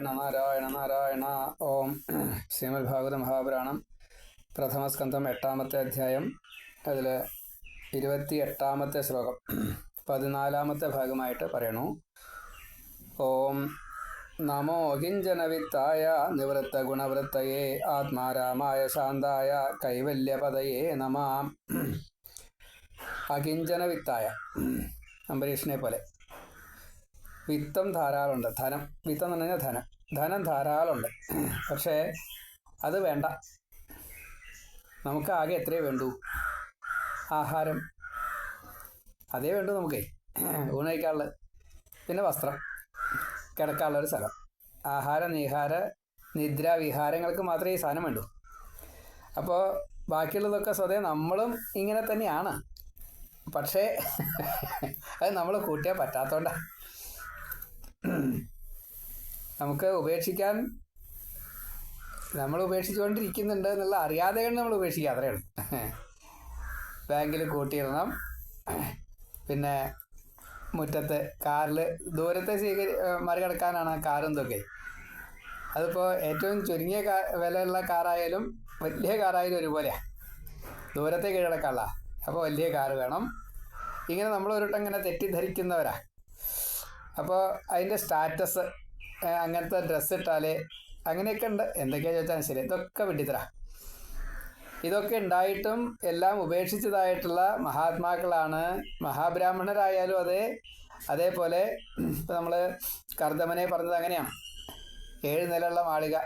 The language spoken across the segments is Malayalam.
നാരായണ നാരായണ ഓം. ശ്രീമദ് ഭാഗവത മഹാപുരാണം. പ്രഥമസ്കന്ധം എട്ടാമത്തെ അധ്യായം. അതിൽ ഇരുപത്തി എട്ടാമത്തെ ശ്ലോകം. പതിനാലാമത്തെ ഭാഗമായിട്ട് പറയണു. ഓം. നമോ കിഞ്ചനവിത്തായ നിവൃത്ത ഗുണവൃത്തയെ ആത്മാരാമായ ശാന്തായ കൈവല്യപതയെ നമാം. അകിഞ്ചനവിത്തായ അംബരീഷിനെ പോലെ. വിത്തം ധാരാളമുണ്ട് ധനം വിത്തം എന്ന് പറഞ്ഞാൽ ധനം. ധനം ധാരാളമുണ്ട് പക്ഷേ അത് വേണ്ട. നമുക്ക് ആകെ എത്രയേ വേണ്ടൂ? ആഹാരം. അതേ വേണ്ടൂ നമുക്ക്. ഊണ് പിന്നെ വസ്ത്രം. കിടക്കാനുള്ള ഒരു സ്ഥലം. ആഹാര നിഹാര നിദ്ര വിഹാരങ്ങൾക്ക് മാത്രമേ ഈ സാധനം വേണ്ടൂ. അപ്പോൾ ബാക്കിയുള്ളതൊക്കെ സ്വതേ നമ്മളും ഇങ്ങനെ തന്നെയാണ്. പക്ഷേ അത് നമ്മൾ കൂട്ടിയാൽ പറ്റാത്തതുകൊണ്ടാണ് നമുക്ക് ഉപേക്ഷിക്കാൻ നമ്മൾ ഉപേക്ഷിച്ചുകൊണ്ടിരിക്കുന്നുണ്ട് എന്നുള്ള അറിയാതെ നമ്മൾ ഉപേക്ഷിക്കുക. അത്രയാണ് ബാങ്കിൽ കൂട്ടിയിടണം. പിന്നെ മുറ്റത്ത് കാറിൽ ദൂരത്തെ സ്വീകരി മറികടക്കാനാണ് കാറും ഇതൊക്കെ. അതിപ്പോൾ ഏറ്റവും ചുരുങ്ങിയ വിലയുള്ള കാറായാലും വലിയ കാറായാലും ഒരുപോലെയാണ് ദൂരത്തെ കീഴടക്കാനുള്ള അപ്പോൾ വലിയ കാറ് വേണം. ഇങ്ങനെ നമ്മൾ ഒരിട്ടം ഇങ്ങനെ തെറ്റിദ്ധരിക്കുന്നവരാ. അപ്പോൾ അതിന്റെ സ്റ്റാറ്റസ് അങ്ങനത്തെ ഡ്രസ്സ് ഇട്ടാൽ അങ്ങനെയൊക്കെ ഉണ്ട്. എന്തൊക്കെയാ ചോദിച്ചാൽ ശരി. ഇതൊക്കെ വിട്ടിത്തര ഇതൊക്കെ ഉണ്ടായിട്ടും എല്ലാം ഉപേക്ഷിച്ചതായിട്ടുള്ള മഹാത്മാക്കളാണ്. മഹാബ്രാഹ്മണരായാലും അതെ. അതേപോലെ ഇപ്പം നമ്മൾ കർദമനെ പറഞ്ഞത് അങ്ങനെയാണ് ഏഴ് നിലയുള്ള മാളിക.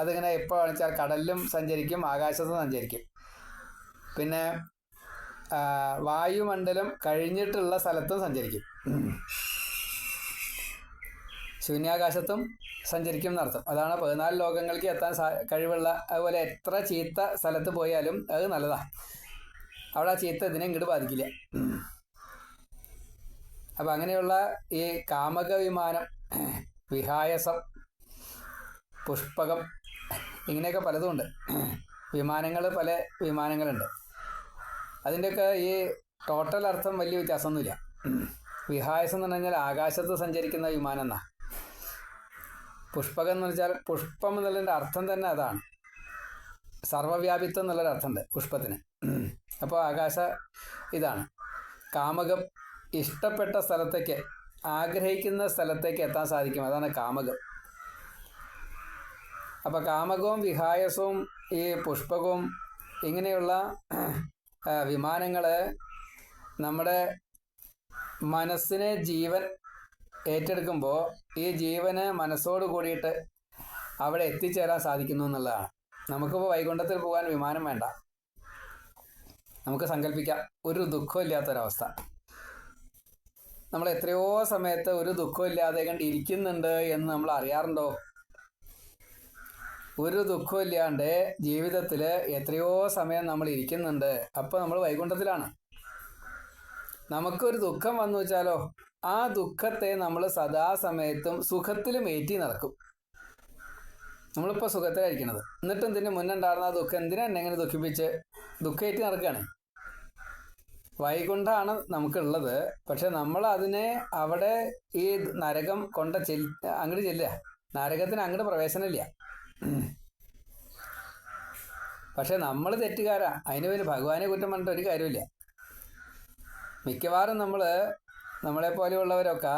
അതിങ്ങനെ എപ്പോൾ കാണിച്ചാൽ കടലിലും സഞ്ചരിക്കും ആകാശത്തും സഞ്ചരിക്കും. പിന്നെ വായുമണ്ഡലം കഴിഞ്ഞിട്ടുള്ള സ്ഥലത്തും സഞ്ചരിക്കും. ശൂന്യാകാശത്തും സഞ്ചരിക്കും എന്നർത്ഥം. അതാണ് പതിനാല് ലോകങ്ങൾക്ക് എത്താൻ കഴിവുള്ള അതുപോലെ എത്ര ചീത്ത സ്ഥലത്ത് പോയാലും അത് നല്ലതാണ് അവിടെ ആ ചീത്ത ഇതിനെ ഇങ്ങോട്ട് ബാധിക്കില്ല. അപ്പം അങ്ങനെയുള്ള ഈ കാമക വിമാനം വിഹായസം പുഷ്പകം ഇങ്ങനെയൊക്കെ പലതുമുണ്ട് വിമാനങ്ങൾ പല വിമാനങ്ങളുണ്ട്. അതിന്റെയൊക്കെ ഈ ടോട്ടൽ അർത്ഥം വലിയ വ്യത്യാസമൊന്നുമില്ല. വിഹായസം എന്ന് പറഞ്ഞു കഴിഞ്ഞാൽ ആകാശത്ത് സഞ്ചരിക്കുന്ന വിമാനം എന്നാ. പുഷ്പകം എന്ന് വെച്ചാൽ പുഷ്പം എന്നുള്ളതിന്റെ അർത്ഥം തന്നെ അതാണ്. സർവവ്യാപിത്വം എന്നുള്ളൊരു അർത്ഥമുണ്ട് പുഷ്പത്തിന്. അപ്പോൾ ആകാശ ഇതാണ്. കാമകം ഇഷ്ടപ്പെട്ട സ്ഥലത്തേക്ക് ആഗ്രഹിക്കുന്ന സ്ഥലത്തേക്ക് എത്താൻ സാധിക്കും. അതാണ് കാമകം. അപ്പോൾ കാമകവും വിഹായസവും ഈ പുഷ്പകവും ഇങ്ങനെയുള്ള വിമാനങ്ങൾ നമ്മുടെ മനസ്സിനെ ജീവൻ ഏറ്റെടുക്കുമ്പോൾ ഈ ജീവന് മനസ്സോട് കൂടിയിട്ട് അവിടെ എത്തിച്ചേരാൻ സാധിക്കുന്നു എന്നുള്ളതാണ്. നമുക്കിപ്പോൾ വൈകുണ്ഠത്തിൽ പോകാൻ വിമാനം വേണ്ട. നമുക്ക് സങ്കല്പിക്കാം ഒരു ദുഃഖമില്ലാത്തൊരവസ്ഥ. നമ്മൾ എത്രയോ സമയത്ത് ഒരു ദുഃഖമില്ലാതെ കണ്ട് ഇരിക്കുന്നുണ്ട് എന്ന് നമ്മൾ അറിയാറുണ്ടോ? ഒരു ദുഃഖമില്ലാണ്ട് ജീവിതത്തിൽ എത്രയോ സമയം നമ്മൾ ഇരിക്കുന്നുണ്ട്. അപ്പോൾ നമ്മൾ വൈകുണ്ഠത്തിലാണ്. നമുക്കൊരു ദുഃഖം വന്നു വെച്ചാലോ? ആ ദുഃഖത്തെ നമ്മൾ സദാസമയത്തും സുഖത്തിലും ഏറ്റി നടക്കും. നമ്മളിപ്പോൾ സുഖത്തിലായിരിക്കണത് എന്നിട്ട് എന്തിനു മുന്നുണ്ടായിരുന്ന ആ ദുഃഖം? എന്തിനാ എന്നെ എങ്ങനെ ദുഃഖിപ്പിച്ച് ദുഃഖേറ്റി നടക്കുകയാണ് വൈകുണ്ഠാണ് നമുക്കുള്ളത്. പക്ഷെ നമ്മൾ അതിനെ അവിടെ ഈ നരകം കൊണ്ട ചെൽ അങ്ങോട്ട് ചെല്ലുക. നരകത്തിന് അങ്ങോട്ട് പ്രവേശനമില്ല. പക്ഷെ നമ്മൾ തെറ്റുകാരാ. അതിന് പേര് ഭഗവാനെ കുറ്റം പറഞ്ഞിട്ട് ഒരു കാര്യമില്ല മിക്കവാറും നമ്മൾ നമ്മളെ പോലെയുള്ളവരൊക്കെ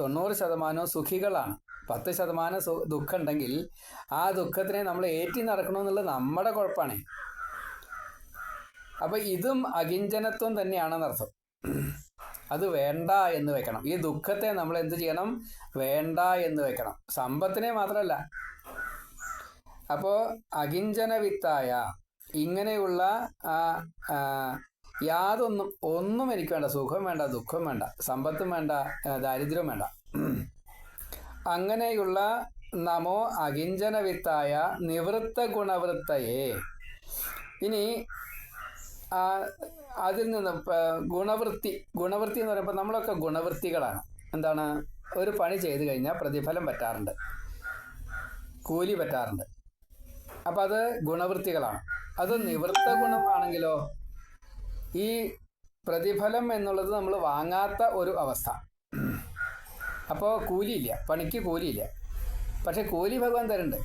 തൊണ്ണൂറ് ശതമാനവും സുഖികളാണ്. പത്ത് ശതമാനം ദുഃഖം ഉണ്ടെങ്കിൽ ആ ദുഃഖത്തിനെ നമ്മൾ ഏറ്റി നടക്കണമെന്നുള്ളത് നമ്മുടെ കുഴപ്പമാണ്. അപ്പം ഇതും അകിഞ്ചനത്വം തന്നെയാണെന്നർത്ഥം അത് വേണ്ട എന്ന് വെക്കണം. ഈ ദുഃഖത്തെ നമ്മൾ എന്ത് ചെയ്യണം? വേണ്ട എന്ന് വെക്കണം. സമ്പത്തിനെ മാത്രമല്ല. അപ്പോൾ അകിഞ്ചന വിത്തായ ഇങ്ങനെയുള്ള യാതൊന്നും ഒന്നും എനിക്ക് വേണ്ട. സുഖം വേണ്ട ദുഃഖം വേണ്ട സമ്പത്തും വേണ്ട ദാരിദ്ര്യവും വേണ്ട. അങ്ങനെയുള്ള നമോ അകിഞ്ചന വിത്തായ നിവൃത്ത ഗുണവൃത്തയെ ഇനി അതിൽ നിന്ന് ഗുണവൃത്തി ഗുണവൃത്തി എന്ന് പറയുമ്പോൾ നമ്മളൊക്കെ ഗുണവൃത്തികളാണ്. എന്താണ്? ഒരു പണി ചെയ്തു കഴിഞ്ഞാൽ പ്രതിഫലം പറ്റാറുണ്ട്. കൂലി പറ്റാറുണ്ട്. അപ്പം അത് ഗുണവൃത്തികളാണ്. അത് നിവൃത്ത ഗുണമാണെങ്കിലോ ഈ പ്രതിഫലം എന്നുള്ളത് നമ്മൾ വാങ്ങാത്ത ഒരു അവസ്ഥ. അപ്പോൾ കൂലിയില്ല പണിക്ക് കൂലിയില്ല. പക്ഷെ കൂലി ഭഗവാൻ തരണ്ട്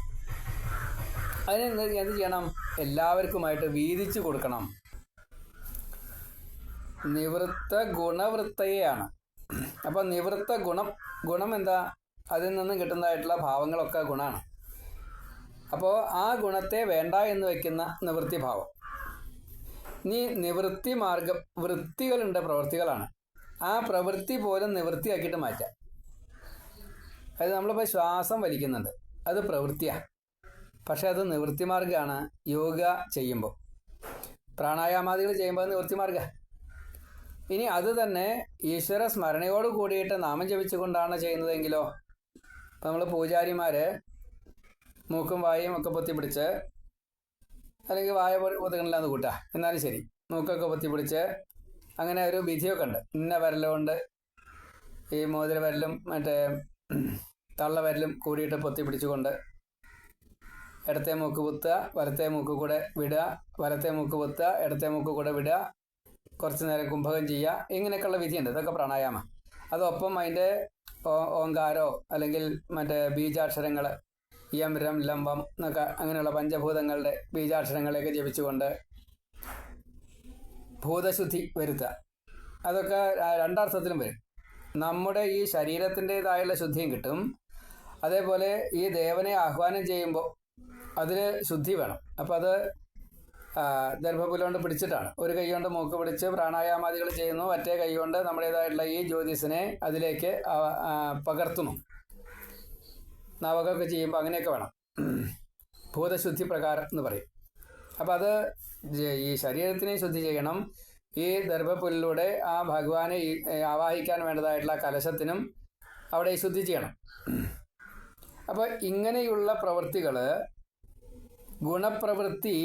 അതിന് എന്ത് ചെയ്യണം? എല്ലാവർക്കുമായിട്ട് വീതിച്ചു കൊടുക്കണം. നിവൃത്ത ഗുണവൃത്തയാണ് അപ്പോൾ നിവൃത്ത ഗുണം ഗുണം എന്താ? അതിൽ നിന്നും കിട്ടുന്നതായിട്ടുള്ള ഭാവങ്ങളൊക്കെ ഗുണമാണ് അപ്പോൾ ആ ഗുണത്തെ വേണ്ട എന്ന് വെക്കുന്ന നിവൃത്തി ഇനി നിവൃത്തി മാർഗം വൃത്തികളുണ്ട് പ്രവൃത്തികളാണ്. ആ പ്രവൃത്തി പോലും നിവൃത്തിയാക്കിയിട്ട് മാറ്റാം. അത് നമ്മളിപ്പോൾ ശ്വാസം വലിക്കുന്നുണ്ട്. അത് പ്രവൃത്തിയാണ് പക്ഷെ അത് നിവൃത്തി മാർഗമാണ് യോഗ ചെയ്യുമ്പോൾ പ്രാണായാമാദികൾ ചെയ്യുമ്പോൾ നിവൃത്തി മാർഗമാണ് ഇനി അത് തന്നെ ഈശ്വര സ്മരണയോട് കൂടിയിട്ട് നാമം ജപിച്ചുകൊണ്ടാണ് ചെയ്യുന്നതെങ്കിലോ ഇപ്പം നമ്മൾ പൂജാരിമാർ മൂക്കും വായും ഒക്കെ പൊത്തിപ്പിടിച്ച് അല്ലെങ്കിൽ വായ പൊതുക്കണില്ലാന്ന് കൂട്ടാ. എന്നാലും ശരി. മൂക്കൊക്കെ പൊത്തിപ്പിടിച്ച് അങ്ങനെ ഒരു വിധിയൊക്കെ ഉണ്ട്. ഇന്ന വിരലുകൊണ്ട് ഈ മോതിര വരലും മറ്റേ തള്ള വരലും കൂടിയിട്ട് പൊത്തിപ്പിടിച്ചുകൊണ്ട് ഇടത്തെ മൂക്ക് കുത്തുക വലത്തെ മൂക്ക് കൂടെ വിടുക വലത്തെ മൂക്ക് കുത്തുക ഇടത്തെ മൂക്ക് കൂടെ വിടുക കുറച്ച് നേരം കുംഭകം ചെയ്യുക ഇങ്ങനെയൊക്കെയുള്ള വിധിയുണ്ട്. ഇതൊക്കെ പ്രാണായാമ. അതൊപ്പം അതിന്റെ ഓങ്കാരോ അല്ലെങ്കിൽ മറ്റേ ബീജാക്ഷരങ്ങൾ യം രം ലംബം എന്നൊക്കെ അങ്ങനെയുള്ള പഞ്ചഭൂതങ്ങളുടെ ബീജാക്ഷരങ്ങളെയൊക്കെ ജപിച്ചുകൊണ്ട് ഭൂതശുദ്ധി വരുത്തുക. അതൊക്കെ രണ്ടർത്ഥത്തിലും വരും. നമ്മുടെ ഈ ശരീരത്തിന്റെതായുള്ള ശുദ്ധിയും കിട്ടും. അതേപോലെ ഈ ദേവനെ ആഹ്വാനം ചെയ്യുമ്പോൾ അതിന് ശുദ്ധി വേണം. അപ്പോൾ അത് ദർഭപുല പിടിച്ചിട്ടാണ്. ഒരു കൈ കൊണ്ട് മൂക്ക് പിടിച്ച് പ്രാണായാമാദികൾ ചെയ്യുന്നു. മറ്റേ കൈ കൊണ്ട് നമ്മുടേതായിട്ടുള്ള ഈ ജ്യോതിസിനെ അതിലേക്ക് പകർത്തുന്നു. നവകൊക്കെ ചെയ്യുമ്പോൾ അങ്ങനെയൊക്കെ വേണം. ഭൂതശുദ്ധി പ്രകാരം എന്ന് പറയും. അപ്പം അത് ഈ ശരീരത്തിനെ ശുദ്ധി ചെയ്യണം. ഈ ദർഭപ്പുല്ലിലൂടെ ആ ഭഗവാനെ ആവാഹിക്കാൻ വേണ്ടതായിട്ടുള്ള കലശത്തിനും അവിടെ ശുദ്ധി ചെയ്യണം. അപ്പോൾ ഇങ്ങനെയുള്ള പ്രവൃത്തികൾ ഗുണപ്രവൃത്തി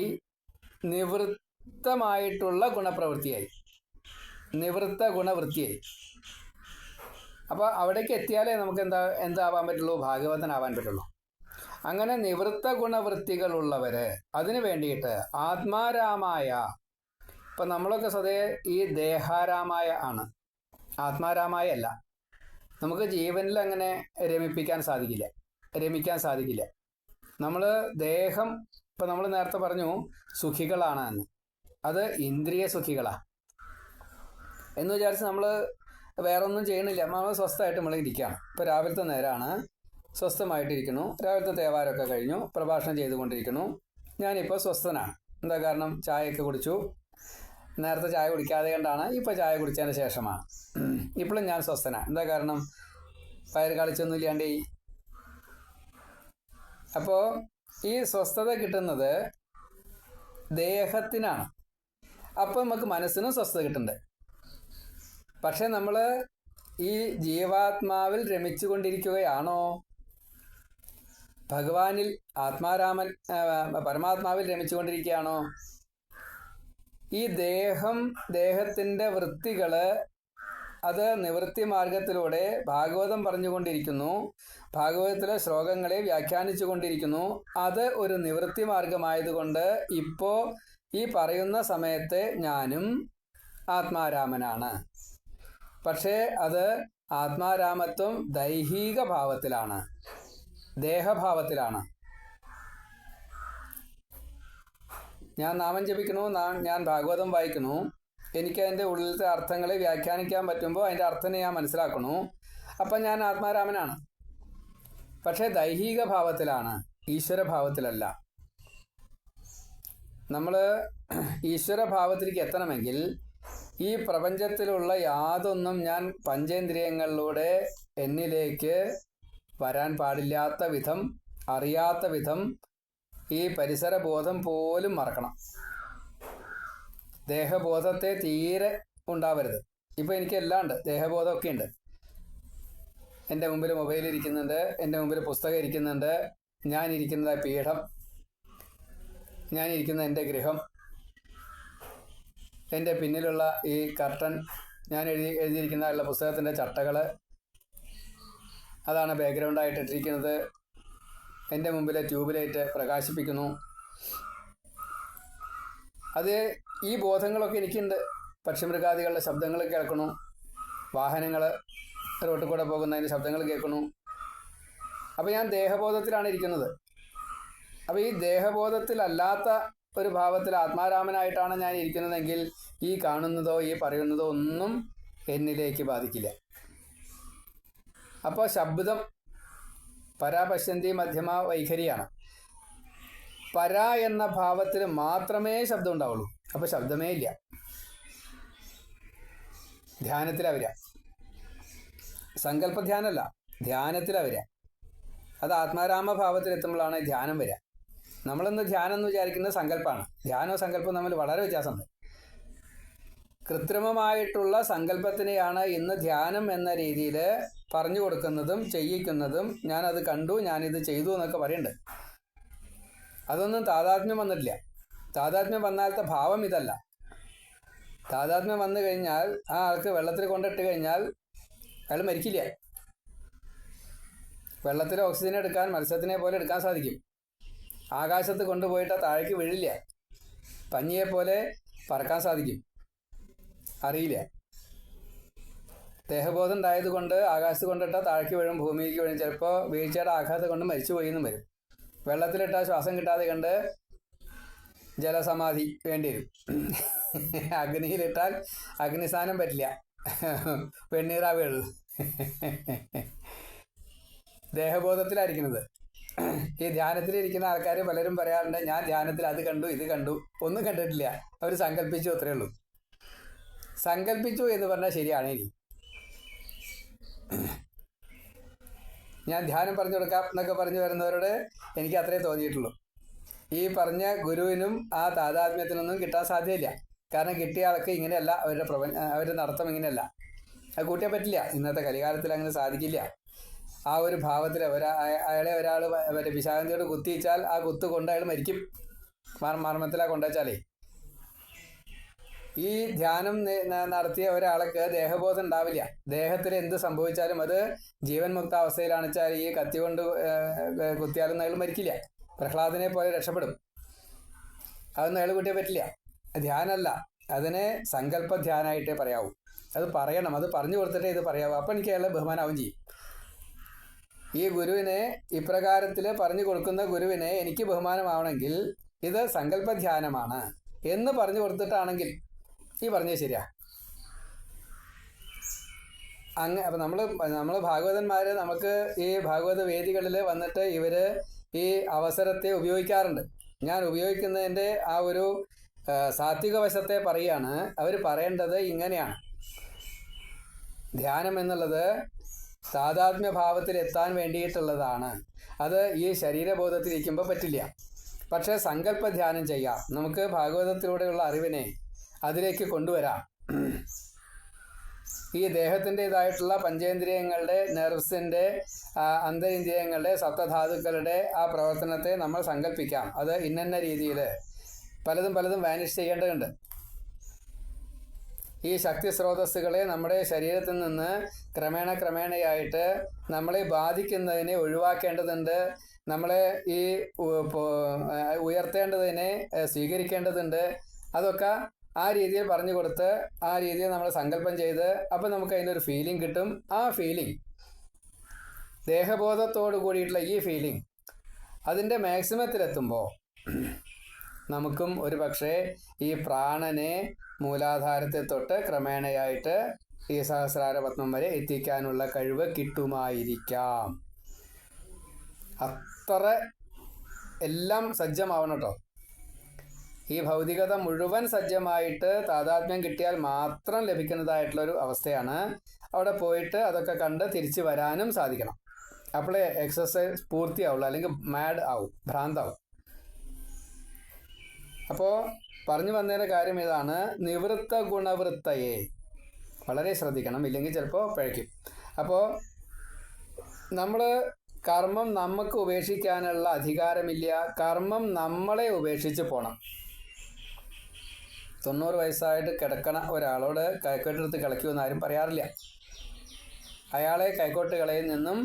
നിവൃത്തമായിട്ടുള്ള ഗുണപ്രവൃത്തിയായി. നിവൃത്ത ഗുണവൃത്തിയായി. അപ്പോൾ അവിടേക്ക് എത്തിയാലേ നമുക്ക് എന്താ എന്താവാൻ പറ്റുള്ളൂ? ഭാഗവതനാവാൻ പറ്റുള്ളൂ. അങ്ങനെ നിവൃത്ത ഗുണവൃത്തികളുള്ളവർ അതിനു വേണ്ടിയിട്ട് ആത്മാരാമായ ഇപ്പം നമ്മളൊക്കെ സതേ ഈ ദേഹാരാമായ ആണ്. ആത്മാരാമായ അല്ല. നമുക്ക് ജീവനിൽ അങ്ങനെ രമിപ്പിക്കാൻ സാധിക്കില്ല. രമിക്കാൻ സാധിക്കില്ല. നമ്മൾ ദേഹം ഇപ്പം നമ്മൾ നേരത്തെ പറഞ്ഞു സുഖികളാണ് എന്ന്. അത് ഇന്ദ്രിയ സുഖികളാണ് എന്ന് വിചാരിച്ച് നമ്മൾ വേറെ ഒന്നും ചെയ്യണില്ല നമ്മൾ സ്വസ്ഥമായിട്ട് നമ്മൾ ഇരിക്കുകയാണ് ഇപ്പോൾ രാവിലത്തെ നേരമാണ് സ്വസ്ഥമായിട്ടിരിക്കുന്നു. രാവിലത്തെ തേവാരമൊക്കെ കഴിഞ്ഞു. പ്രഭാഷണം ചെയ്തുകൊണ്ടിരിക്കുന്നു. ഞാനിപ്പോൾ സ്വസ്ഥനാണ്. എന്താ കാരണം? ചായയൊക്കെ കുടിച്ചു. നേരത്തെ ചായ കുടിക്കാതെ കണ്ടാണ് ഇപ്പോൾ ചായ കുടിച്ചതിന് ശേഷമാണ്. ഇപ്പോഴും ഞാൻ സ്വസ്ഥനാണ് എന്താ കാരണം? വയറ് കളിച്ചൊന്നും ഇല്ലാണ്ടേ. അപ്പോൾ ഈ സ്വസ്ഥത കിട്ടുന്നത് ദേഹത്തിനാണ്. അപ്പോൾ നമുക്ക് മനസ്സിനും സ്വസ്ഥത കിട്ടുന്നുണ്ട്. പക്ഷെ നമ്മൾ ഈ ജീവാത്മാവിൽ രമിച്ചുകൊണ്ടിരിക്കുകയാണോ? ഭഗവാനിൽ ആത്മാരാമൻ പരമാത്മാവിൽ രമിച്ചുകൊണ്ടിരിക്കുകയാണോ? ഈ ദേഹം ദേഹത്തിന്റെ വൃത്തികൾ അത് നിവൃത്തി മാർഗത്തിലൂടെ ഭാഗവതം പറഞ്ഞുകൊണ്ടിരിക്കുന്നു. ഭാഗവതത്തിലെ ശ്ലോകങ്ങളെ വ്യാഖ്യാനിച്ചു കൊണ്ടിരിക്കുന്നു അത് ഒരു നിവൃത്തി മാർഗമായതുകൊണ്ട് ഇപ്പോൾ ഈ പറയുന്ന സമയത്തെ ഞാനും ആത്മാരാമനാണ്. പക്ഷേ അത് ആത്മാരാമത്വം ദൈഹിക ഭാവത്തിലാണ് ദേഹഭാവത്തിലാണ്. ഞാൻ നാമം ജപിക്കുന്നു ഞാൻ ഭാഗവതം വായിക്കുന്നു. എനിക്ക് അതിന്റെ ഉള്ളിലത്തെ അർത്ഥങ്ങളെ വ്യാഖ്യാനിക്കാൻ പറ്റുമ്പോൾ അതിന്റെ അർത്ഥം ഞാൻ മനസ്സിലാക്കുന്നു. അപ്പം ഞാൻ ആത്മാരാമനാണ്. പക്ഷേ ദൈഹിക ഭാവത്തിലാണ് ഈശ്വരഭാവത്തിലല്ല. നമ്മൾ ഈശ്വരഭാവത്തിലേക്ക് എത്തണമെങ്കിൽ ഈ പ്രപഞ്ചത്തിലുള്ള യാതൊന്നും ഞാൻ പഞ്ചേന്ദ്രിയങ്ങളിലൂടെ എന്നിലേക്ക് വരാൻ പാടില്ലാത്ത വിധം അറിയാത്ത വിധം ഈ പരിസരബോധം പോലും മറക്കണം. ദേഹബോധത്തെ തീരെ ഉണ്ടാവരുത്. ഇപ്പോൾ എനിക്ക് എല്ലാം ഉണ്ട്. ദേഹബോധമൊക്കെ ഉണ്ട്. എന്റെ മുമ്പിൽ മൊബൈൽ ഇരിക്കുന്നുണ്ട്. എന്റെ മുമ്പിൽ പുസ്തകം ഇരിക്കുന്നുണ്ട്. ഞാൻ പീഠം. ഞാൻ ഇരിക്കുന്ന എന്റെ ഗൃഹം. എന്റെ പിന്നിലുള്ള ഈ കർട്ടൻ ഞാൻ എഴുതി എഴുതിയിരിക്കുന്ന ഉള്ള പുസ്തകത്തിന്റെ ചട്ടകൾ അതാണ് ബാക്ക്ഗ്രൗണ്ടായിട്ട് ഇട്ടിരിക്കുന്നത്. എന്റെ മുമ്പിലെ ട്യൂബ് ലൈറ്റ് പ്രകാശിപ്പിക്കുന്നു. അത് ഈ ബോധങ്ങളൊക്കെ എനിക്കുണ്ട്. പക്ഷിമൃഗാദികളുടെ ശബ്ദങ്ങൾ കേൾക്കണു വാഹനങ്ങൾ റോട്ടിൽ കൂടെ പോകുന്നതിന്റെ ശബ്ദങ്ങൾ കേൾക്കണു അപ്പോൾ ഞാൻ ദേഹബോധത്തിലാണ് ഇരിക്കുന്നത്. അപ്പോൾ ഈ ദേഹബോധത്തിലല്ലാത്ത ഒരു ഭാവത്തിൽ ആത്മാരാമനായിട്ടാണ് ഞാൻ ഇരിക്കുന്നതെങ്കിൽ ഈ കാണുന്നതോ ഈ പറയുന്നതോ ഒന്നും എന്നിലേക്ക് ബാധിക്കില്ല. അപ്പോൾ ശബ്ദം പരാപശ്യന്തി മധ്യമ വൈഖരിയാണ്. പര എന്ന ഭാവത്തിൽ മാത്രമേ ശബ്ദം ഉണ്ടാവുള്ളൂ. അപ്പോൾ ശബ്ദമേ ഇല്ല. ധ്യാനത്തിലവര സങ്കല്പധ്യാനമല്ല ധ്യാനത്തിലാ അത് ആത്മാരാമ ഭാവത്തിൽ എത്തുമ്പോഴാണ് ധ്യാനം വരിക നമ്മളിന്ന് ധ്യാനം എന്ന് വിചാരിക്കുന്നത് സങ്കല്പമാണ് ധ്യാനവും സങ്കല്പവും തമ്മിൽ വളരെ വ്യത്യാസമുണ്ട്. കൃത്രിമമായിട്ടുള്ള സങ്കല്പത്തിനെയാണ് ഇന്ന് ധ്യാനം എന്ന രീതിയിൽ പറഞ്ഞു കൊടുക്കുന്നതും ചെയ്യിക്കുന്നതും ഞാനത് കണ്ടു ഞാനിത് ചെയ്തു എന്നൊക്കെ പറയുന്നുണ്ട് അതൊന്നും താതാത്മ്യം വന്നിട്ടില്ല. താതാത്മ്യം വന്നാലത്തെ ഭാവം ഇതല്ല. താതാത്മ്യം വന്നു കഴിഞ്ഞാൽ ആ ആൾക്ക് വെള്ളത്തിൽ കൊണ്ടിട്ട് കഴിഞ്ഞാൽ അയാൾ മരിക്കില്ല. വെള്ളത്തിൽ ഓക്സിജൻ എടുക്കാൻ മത്സ്യത്തിനെ പോലെ എടുക്കാൻ സാധിക്കും. ആകാശത്ത് കൊണ്ടുപോയിട്ട് താഴേക്ക് വീഴില്ല. പഞ്ഞിയെ പോലെ പറക്കാൻ സാധിക്കും. അറിയില്ല. ദേഹബോധം ഉണ്ടായത് കൊണ്ട് ആകാശത്ത് കൊണ്ടിട്ടാൽ താഴേക്ക് വീഴും ഭൂമിയിലേക്ക് വീഴും. ചിലപ്പോൾ വീഴ്ചയുടെ ആഘാതം കൊണ്ട് മരിച്ചു പോയി എന്നും വരും. വെള്ളത്തിലിട്ടാൽ ശ്വാസം കിട്ടാതെ കണ്ട് ജലസമാധി വേണ്ടി വരും. അഗ്നിയിലിട്ടാൽ അഗ്നിസ്ഥാനം പറ്റില്ല. വെണ്ണീറാവേ ദേഹബോധത്തിലായിരിക്കുന്നത്. ഈ ധ്യാനത്തിലിരിക്കുന്ന ആൾക്കാർ പലരും പറയാറുണ്ട് ഞാൻ ധ്യാനത്തിൽ അത് കണ്ടു ഇത് കണ്ടു. ഒന്നും കണ്ടിട്ടില്ല. അവർ സങ്കല്പിച്ചു അത്രേ ഉള്ളൂ. സങ്കല്പിച്ചു എന്ന് പറഞ്ഞാൽ ശരിയാണ് ഇനി. ഞാൻ ധ്യാനം പറഞ്ഞു കൊടുക്കാം എന്നൊക്കെ പറഞ്ഞു വരുന്നവരോട് എനിക്ക് അത്രേ തോന്നിയിട്ടുള്ളൂ. ഈ പറഞ്ഞ ഗുരുവിനും ആ താതാത്മ്യത്തിനൊന്നും കിട്ടാൻ സാധ്യതയില്ല. കാരണം കിട്ടിയ ആൾക്ക് ഇങ്ങനെയല്ല അവരുടെ പ്രപഞ്ച അവരുടെ നടത്തം ഇങ്ങനെയല്ല. അത് കൂട്ടിയാൽ പറ്റില്ല. ഇന്നത്തെ കലികാലത്തിൽ അങ്ങനെ സാധിക്കില്ല. ആ ഒരു ഭാവത്തിൽ ഒരാ അയാളെ ഒരാൾ മറ്റേ വിശാഖന്തിയോട് കുത്തിച്ചാൽ ആ കുത്ത് കൊണ്ട് അയാൾ മരിക്കും. മർമ്മത്തിലാ കൊണ്ടുവച്ചാലേ ഈ ധ്യാനം നടത്തിയ ഒരാൾക്ക് ദേഹബോധം ഉണ്ടാവില്ല. ദേഹത്തിൽ എന്ത് സംഭവിച്ചാലും അത് ജീവൻ മുക്ത അവസ്ഥയിലാണ് വെച്ചാൽ ഈ കത്തി കൊണ്ട് കുത്തിയാലും അയാൾ മരിക്കില്ല. പ്രഹ്ലാദിനെ പോലെ രക്ഷപ്പെടും. അതൊന്നും അയാൾ കുട്ടിയെ പറ്റില്ല. ധ്യാനമല്ല അതിനെ സങ്കല്പ ധ്യാനായിട്ടേ പറയാവൂ. അത് പറയണം. അത് പറഞ്ഞു കൊടുത്തിട്ടേ ഇത് പറയാവൂ. അപ്പം എനിക്ക് അയാളെ ബഹുമാനാവും ചെയ്യും. ഈ ഗുരുവിനെ ഇപ്രകാരത്തിൽ പറഞ്ഞു കൊടുക്കുന്ന ഗുരുവിനെ എനിക്ക് ബഹുമാനമാവണമെങ്കിൽ ഇത് സങ്കല്പ ധ്യാനമാണ് എന്ന് പറഞ്ഞു കൊടുത്തിട്ടാണെങ്കിൽ ഈ പറഞ്ഞത് ശരിയാ. അങ്ങ് അപ്പം നമ്മൾ നമ്മൾ ഭാഗവതന്മാർ നമുക്ക് ഈ ഭാഗവത വേദികളിൽ വന്നിട്ട് ഇവർ ഈ അവസരത്തെ ഉപയോഗിക്കാറുണ്ട്. ഞാൻ ഉപയോഗിക്കുന്നതിന്റെ ആ ഒരു സാത്വിക വശത്തെ പറയുകയാണ്. അവർ പറയേണ്ടത് ഇങ്ങനെയാണ്. ധ്യാനം എന്നുള്ളത് താതാത്മ്യ ഭാവത്തിൽ എത്താൻ വേണ്ടിയിട്ടുള്ളതാണ്. അത് ഈ ശരീരബോധത്തിലിരിക്കുമ്പോൾ പറ്റില്ല. പക്ഷേ സങ്കല്പ ധ്യാനം ചെയ്യാം. നമുക്ക് ഭാഗവതത്തിലൂടെയുള്ള അറിവിനെ അതിലേക്ക് കൊണ്ടുവരാം. ഈ ദേഹത്തിന്റെതായിട്ടുള്ള പഞ്ചേന്ദ്രിയങ്ങളുടെ നെർവ്സിന്റെ അന്തരിന്ദ്രിയങ്ങളുടെ സപ്തധാതുക്കളുടെ ആ പ്രവർത്തനത്തെ നമ്മൾ സങ്കല്പിക്കാം. അത് ഇന്നന്ന രീതിയിൽ പലതും പലതും വാനിഷ് ചെയ്യേണ്ടതുണ്ട്. ഈ ശക്തി സ്രോതസ്സുകളെ നമ്മുടെ ശരീരത്തിൽ നിന്ന് ക്രമേണ ക്രമേണയായിട്ട് നമ്മളെ ബാധിക്കുന്നതിനെ ഒഴിവാക്കേണ്ടതുണ്ട്. നമ്മളെ ഈ ഉയർത്തേണ്ടതിനെ സ്വീകരിക്കേണ്ടതുണ്ട്. അതൊക്കെ ആ രീതിയിൽ പറഞ്ഞു കൊടുത്ത് ആ രീതിയിൽ നമ്മൾ സങ്കല്പം ചെയ്ത് അപ്പം നമുക്ക് അതിനൊരു ഫീലിംഗ് കിട്ടും. ആ ഫീലിംഗ് ദേഹബോധത്തോടു കൂടിയിട്ടുള്ള ഈ ഫീലിംഗ് അതിന്റെ മാക്സിമത്തിലെത്തുമ്പോൾ നമുക്കും ഒരു പക്ഷേ ഈ പ്രാണനെ മൂലാധാരത്തെ തൊട്ട് ക്രമേണയായിട്ട് ഈ സഹസ്രാരപത്മം വരെ എത്തിക്കാനുള്ള കഴിവ് കിട്ടുമായിരിക്കാം. അത്ര എല്ലാം സജ്ജമാവണം കേട്ടോ. ഈ ഭൗതികത മുഴുവൻ സജ്ജമായിട്ട് താതാത്മ്യം കിട്ടിയാൽ മാത്രം ലഭിക്കുന്നതായിട്ടുള്ള ഒരു അവസ്ഥയാണ്. അവിടെ പോയിട്ട് അതൊക്കെ കണ്ട് തിരിച്ചു വരാനും സാധിക്കണം. അപ്പോഴേ എക്സസൈസ് പൂർത്തിയാവുള്ളൂ അല്ലെങ്കിൽ മാഡ് ആവും ഭ്രാന്താവും. അപ്പോൾ പറഞ്ഞു വന്നതിന്റെ കാര്യം ഇതാണ്. നിവൃത്ത ഗുണവൃത്തയെ വളരെ ശ്രദ്ധിക്കണം. ഇല്ലെങ്കിൽ ചിലപ്പോൾ പഴയ്ക്കും. അപ്പോൾ നമ്മൾ കർമ്മം നമുക്ക് ഉപേക്ഷിക്കാനുള്ള അധികാരമില്ല. കർമ്മം നമ്മളെ ഉപേക്ഷിച്ച് പോകണം തൊണ്ണൂറ് വയസ്സായിട്ട് കിടക്കണ ഒരാളോട് കൈക്കോട്ടെടുത്ത് കളിക്കുമെന്ന് ആരും പറയാറില്ല. അയാളെ കൈക്കോട്ട് കളയിൽ നിന്നും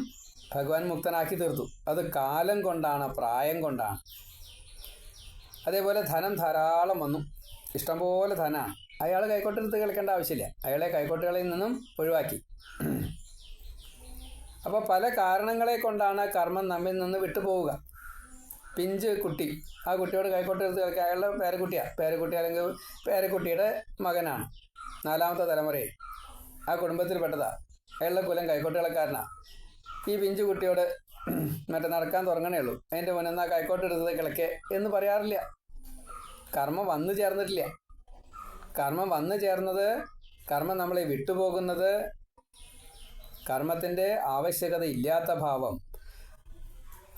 ഭഗവാൻ മുക്തനാക്കി തീർത്തു. അത് കാലം കൊണ്ടാണ് പ്രായം കൊണ്ടാണ്. അതേപോലെ ധനം ധാരാളം വന്നു. ഇഷ്ടംപോലെ ധനമാണ് അയാൾ കൈക്കോട്ടെടുത്ത് കളിക്കേണ്ട ആവശ്യമില്ല. അയാളെ കൈക്കോട്ടുകളിൽ നിന്നും ഒഴിവാക്കി. അപ്പോൾ പല കാരണങ്ങളെ കൊണ്ടാണ് കർമ്മം നമ്മിൽ നിന്ന് വിട്ടുപോവുക. പിഞ്ച് കുട്ടി. ആ കുട്ടിയോട് കൈക്കോട്ടെടുത്ത് കളിക്കുക. അയാളുടെ പേരക്കുട്ടിയാണ് പേരക്കുട്ടി അല്ലെങ്കിൽ പേരക്കുട്ടിയുടെ മകനാണ്. നാലാമത്തെ തലമുറയിൽ ആ കുടുംബത്തിൽപ്പെട്ടതാ. അയാളുടെ കുലം കൈക്കോട്ടുകളക്കാരനാണ് ഈ പിഞ്ചു കുട്ടിയോട് മറ്റേ നടക്കാൻ തുടങ്ങണേ ഉള്ളൂ. അതിന്റെ മുന്നേ ആ കൈക്കോട്ട് എടുത്തത് കിളക്കെ എന്ന് പറയാറില്ല. കർമ്മം വന്നു ചേർന്നിട്ടില്ല. കർമ്മം വന്നു ചേർന്നത് കർമ്മം നമ്മളെ വിട്ടുപോകുന്നത് കർമ്മത്തിന്റെ ആവശ്യകത ഇല്ലാത്ത ഭാവം.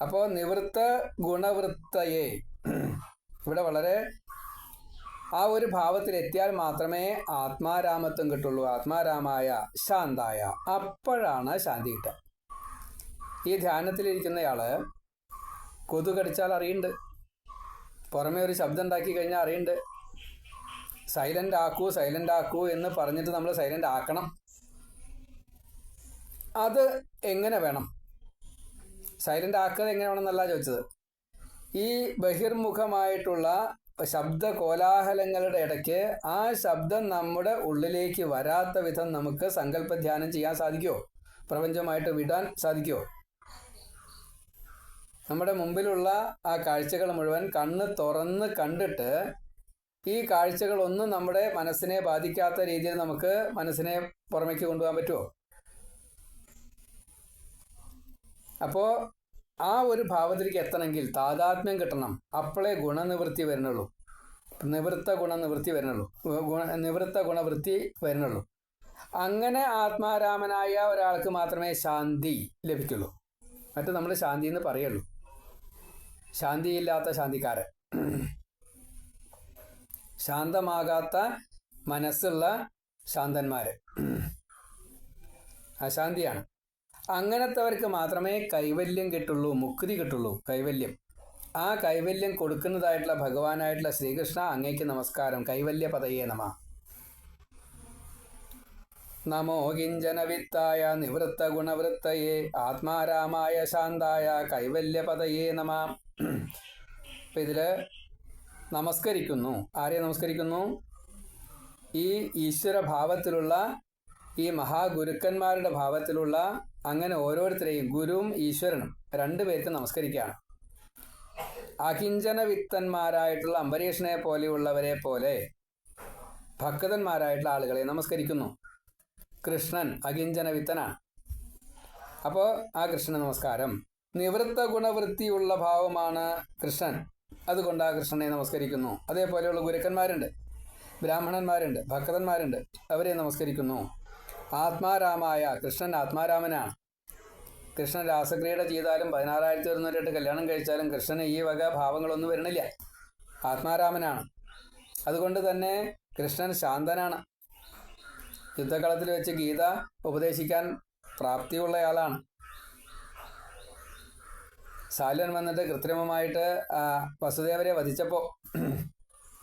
അപ്പോൾ നിവൃത്ത ഗുണവൃത്തയെ ഇവിടെ വളരെ ആ ഒരു ഭാവത്തിൽ എത്തിയാൽ മാത്രമേ ആത്മാരാമത്വം കിട്ടുള്ളൂ. ആത്മാരാമായ ശാന്തായ. അപ്പോഴാണ് ശാന്തി കിട്ടുക. ഈ ധ്യാനത്തിലിരിക്കുന്നയാൾ കൊതു കടിച്ചാൽ അറിയുന്നുണ്ട് പുറമേ ഒരു ശബ്ദം ഉണ്ടാക്കി കഴിഞ്ഞാൽ അറിയുന്നുണ്ട് സൈലന്റ് ആക്കൂ സൈലന്റ് ആക്കൂ എന്ന് പറഞ്ഞിട്ട് നമ്മൾ സൈലന്റ് ആക്കണം. അത് എങ്ങനെ വേണം? സൈലന്റ് ആക്കുക എങ്ങനെ വേണമെന്നല്ല ചോദിച്ചത്. ഈ ബഹിർമുഖമായിട്ടുള്ള ശബ്ദ കോലാഹലങ്ങളുടെ ഇടയ്ക്ക് ആ ശബ്ദം നമ്മുടെ ഉള്ളിലേക്ക് വരാത്ത വിധം നമുക്ക് സങ്കല്പ ധ്യാനം ചെയ്യാൻ സാധിക്കുമോ പ്രപഞ്ചമായിട്ട് വിടാൻ സാധിക്കുമോ നമ്മുടെ മുമ്പിലുള്ള ആ കാഴ്ചകൾ മുഴുവൻ കണ്ണ് തുറന്ന് കണ്ടിട്ട് ഈ കാഴ്ചകളൊന്നും നമ്മുടെ മനസ്സിനെ ബാധിക്കാത്ത രീതിയിൽ നമുക്ക് മനസ്സിനെ പുറമേക്ക് കൊണ്ടുപോകാൻ പറ്റുമോ? അപ്പോ ആ ഒരു ഭാവത്തിലേക്ക് എത്തണമെങ്കിൽ താതാത്മ്യം കിട്ടണം. അപ്പോഴേ ഗുണനിവൃത്തി വരുന്നുള്ളൂ. നിവൃത്ത ഗുണനിവൃത്തി വരുന്നുള്ളൂ. ഗുണ നിവൃത്ത ഗുണവൃത്തി വരുന്നുള്ളൂ. അങ്ങനെ ആത്മാരാമനായ ഒരാൾക്ക് മാത്രമേ ശാന്തി ലഭിക്കുള്ളൂ. മറ്റു നമ്മൾ ശാന്തി എന്ന് പറയുള്ളൂ. ശാന്തിയില്ലാത്ത ശാന്തിക്കാരൻ. ശാന്തമാകാത്ത മനസ്സുള്ള ശാന്തന്മാർ അശാന്തിയാണ് അങ്ങനത്തെവർക്ക് മാത്രമേ കൈവല്യം കിട്ടുള്ളൂ മുക്തി കിട്ടുള്ളൂ കൈവല്യം. ആ കൈവല്യം കൊടുക്കുന്നതായിട്ടുള്ള ഭഗവാനായിട്ടുള്ള ശ്രീകൃഷ്ണ അങ്ങേക്ക് നമസ്കാരം. കൈവല്യ പതയേ നമ. നമോ കിഞ്ചന വിത്തായ നിവൃത്ത ഗുണവൃത്തയെ ആത്മാരാമായ ശാന്തായ കൈവല്യ പതയേ നമ. അപ്പം ഇതിൽ നമസ്കരിക്കുന്നു. ആരെ നമസ്കരിക്കുന്നു? ഈ ഈശ്വര ഭാവത്തിലുള്ള ഈ മഹാഗുരുക്കന്മാരുടെ ഭാവത്തിലുള്ള അങ്ങനെ ഓരോരുത്തരെയും ഗുരുവും ഈശ്വരനും രണ്ടുപേർക്ക് നമസ്കരിക്കുകയാണ് അകിഞ്ചന വിത്തന്മാരായിട്ടുള്ള അംബരീഷനെ പോലെയുള്ളവരെ പോലെ ഭക്തന്മാരായിട്ടുള്ള ആളുകളെ നമസ്കരിക്കുന്നു. കൃഷ്ണൻ അകിഞ്ചന വിത്തനാണ് അപ്പോൾ ആ കൃഷ്ണ നമസ്കാരം. നിവൃത്ത ഗുണവൃത്തിയുള്ള ഭാവമാണ് കൃഷ്ണൻ. അതുകൊണ്ട് ആ കൃഷ്ണനെ നമസ്കരിക്കുന്നു. അതേപോലെയുള്ള ഗുരുക്കന്മാരുണ്ട്. ബ്രാഹ്മണന്മാരുണ്ട് ഭക്തന്മാരുണ്ട്. അവരെ നമസ്കരിക്കുന്നു. ആത്മാരാമായ കൃഷ്ണൻ ആത്മാരാമനാണ്. കൃഷ്ണൻ രാസക്രിയയുടെ ചെയ്താലും പതിനാറായിരത്തി ഒരുന്നൂറ്റായിട്ട് കല്യാണം കഴിച്ചാലും കൃഷ്ണന് ഈ വക ഭാവങ്ങളൊന്നും വരണില്ല ആത്മാരാമനാണ്. അതുകൊണ്ട് തന്നെ കൃഷ്ണൻ ശാന്തനാണ്. യുദ്ധകളത്തിൽ വെച്ച് ഗീത ഉപദേശിക്കാൻ പ്രാപ്തിയുള്ളയാളാണ്. സാല്യൻ വന്നിട്ട് കൃത്രിമമായിട്ട് വസുദേവരെ വധിച്ചപ്പോൾ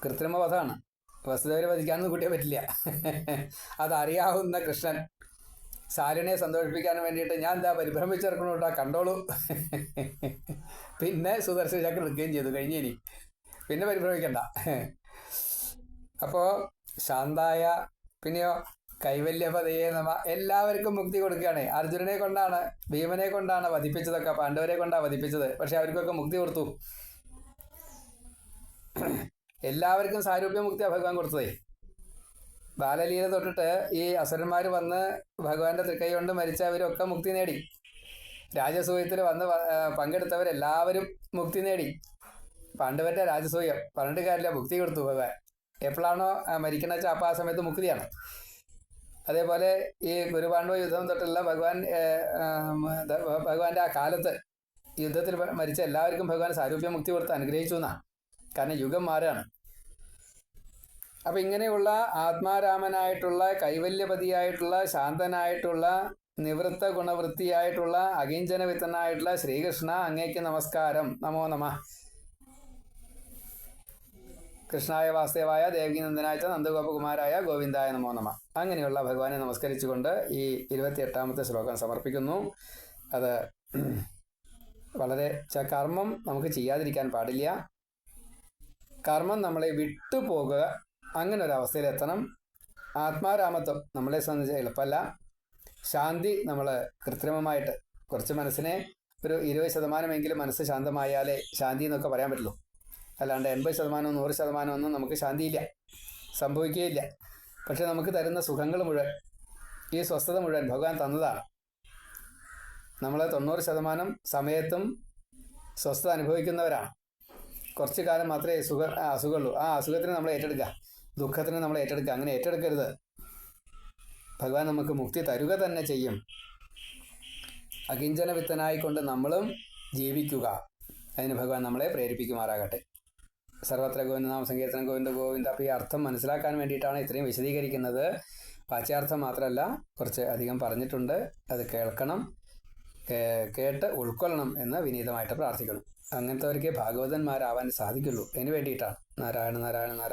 കൃത്രിമവധമാണ്. വസുദേവരെ വധിക്കാനൊന്നും കുട്ടിയെ പറ്റില്ല. അതറിയാവുന്ന കൃഷ്ണൻ സാലിനെ സന്തോഷിപ്പിക്കാൻ വേണ്ടിയിട്ട് ഞാൻ എന്താ പരിഭ്രമിച്ചിറക്കണോട്ടാ കണ്ടോളൂ. പിന്നെ സുദർശന ചക്രം എടുക്കുകയും ചെയ്തു കഴിഞ്ഞിനി പിന്നെ പരിഭ്രമിക്കണ്ട. അപ്പോൾ ശാന്തായ പിന്നെയോ കൈവല്യപതയെ നമ എല്ലാവർക്കും മുക്തി കൊടുക്കുകയാണ്. അർജുനനെ കൊണ്ടാണ് ഭീമനെ കൊണ്ടാണ് വധിപ്പിച്ചതൊക്കെ പാണ്ഡവരെ കൊണ്ടാണ് വധിപ്പിച്ചത്. പക്ഷെ അവർക്കൊക്കെ മുക്തി കൊടുത്തു. എല്ലാവർക്കും സാരൂപ്യ മുക്തി ഭഗവാൻ കൊടുത്തതേ. ബാലലീല തൊട്ടിട്ട് ഈ അസുരന്മാർ വന്ന് ഭഗവാന്റെ തൃക്കൈ കൊണ്ട് മരിച്ചവരൊക്കെ മുക്തി നേടി. രാജസൂയത്തിൽ വന്ന് പങ്കെടുത്തവരെല്ലാവരും മുക്തി നേടി. പാണ്ഡവരുടെ രാജസൂയം. പന്ത്രണ്ട് കാര്യമില്ല മുക്തി കൊടുത്തു ഭഗവാൻ. എപ്പോഴാണോ മരിക്കണ അപ്പോൾ ആ സമയത്ത് മുക്തിയാണ്. അതേപോലെ ഈ ഗുരുപാണ്ഡവ യുദ്ധം തൊട്ടുള്ള ഭഗവാൻ ഭഗവാന്റെ ആ കാലത്ത് യുദ്ധത്തിൽ മരിച്ച എല്ലാവർക്കും ഭഗവാൻ സാരൂപ്യ മുക്തി കൊടുത്ത് അനുഗ്രഹിച്ചു എന്നാണ് കാരണം യുഗം മാറുകയാണ്. അപ്പം ഇങ്ങനെയുള്ള ആത്മാരാമനായിട്ടുള്ള കൈവല്യപതിയായിട്ടുള്ള ശാന്തനായിട്ടുള്ള നിവൃത്ത ഗുണവൃത്തിയായിട്ടുള്ള അകിഞ്ചന വിത്തനായിട്ടുള്ള ശ്രീകൃഷ്ണ അങ്ങേക്ക് നമസ്കാരം. നമോ നമ. കൃഷ്ണായ വാസുദേവായ ദേവകീനന്ദനായ നന്ദഗോപകുമാരായ ഗോവിന്ദായ നമോ നമ. അങ്ങനെയുള്ള ഭഗവാനെ നമസ്കരിച്ചുകൊണ്ട് ഈ ഇരുപത്തിയെട്ടാമത്തെ ശ്ലോകം സമർപ്പിക്കുന്നു. അത് വളരെ കർമ്മം നമുക്ക് ചെയ്യാതിരിക്കാൻ പാടില്ല. കർമ്മം നമ്മളെ വിട്ടുപോകുക അങ്ങനെ ഒരു അവസ്ഥയിലെത്തണം ആത്മാരാമത്വം നമ്മളെ സംബന്ധിച്ച് എളുപ്പമല്ല. ശാന്തി നമ്മൾ കൃത്രിമമായിട്ട് കുറച്ച് മനസ്സിനെ ഒരു ഇരുപത് ശതമാനമെങ്കിലും മനസ്സ് ശാന്തമായാലേ ശാന്തി എന്നൊക്കെ പറയാൻ പറ്റുള്ളൂ. അല്ലാണ്ട് എൺപത് ശതമാനവും നൂറ് ശതമാനവും ഒന്നും നമുക്ക് ശാന്തിയില്ല. സംഭവിക്കുകയില്ല. പക്ഷെ നമുക്ക് തരുന്ന സുഖങ്ങൾ മുഴുവൻ ഈ സ്വസ്ഥത മുഴുവൻ ഭഗവാൻ തന്നതാണ്. നമ്മൾ തൊണ്ണൂറ് ശതമാനം സമയത്തും സ്വസ്ഥത അനുഭവിക്കുന്നവരാണ്. കുറച്ച് കാലം മാത്രമേ സുഖ അസുഖമുള്ളൂ. ആ അസുഖത്തിന് നമ്മൾ ഏറ്റെടുക്കുക. ദുഃഖത്തിന് നമ്മൾ ഏറ്റെടുക്കുക. അങ്ങനെ ഏറ്റെടുക്കരുത്. ഭഗവാൻ നമുക്ക് മുക്തി തരുക തന്നെ ചെയ്യും. അകിഞ്ചന വിത്തനായിക്കൊണ്ട് നമ്മളും ജീവിക്കുക. അതിന് ഭഗവാൻ നമ്മളെ പ്രേരിപ്പിക്കുമാറാകട്ടെ. സർവത്ര ഗോവിന്ദ നാമ സങ്കീർത്തനം ഗോവിന്ദ ഗോവിന്ദ അപ്പോൾ ഈ അർത്ഥം മനസ്സിലാക്കാൻ വേണ്ടിയിട്ടാണ് ഇത്രയും വിശദീകരിക്കുന്നത്. പാച്യാർത്ഥം മാത്രമല്ല കുറച്ച് അധികം പറഞ്ഞിട്ടുണ്ട്. അത് കേൾക്കണം കേട്ട് ഉൾക്കൊള്ളണം എന്ന് വിനീതമായിട്ട് പ്രാർത്ഥിക്കണം അങ്ങനത്തെവർക്ക് ഭാഗവതന്മാരാവാൻ സാധിക്കുള്ളൂ. അതിന് വേണ്ടിയിട്ടാണ്. നാരായണ നാരായണ നാരായണ.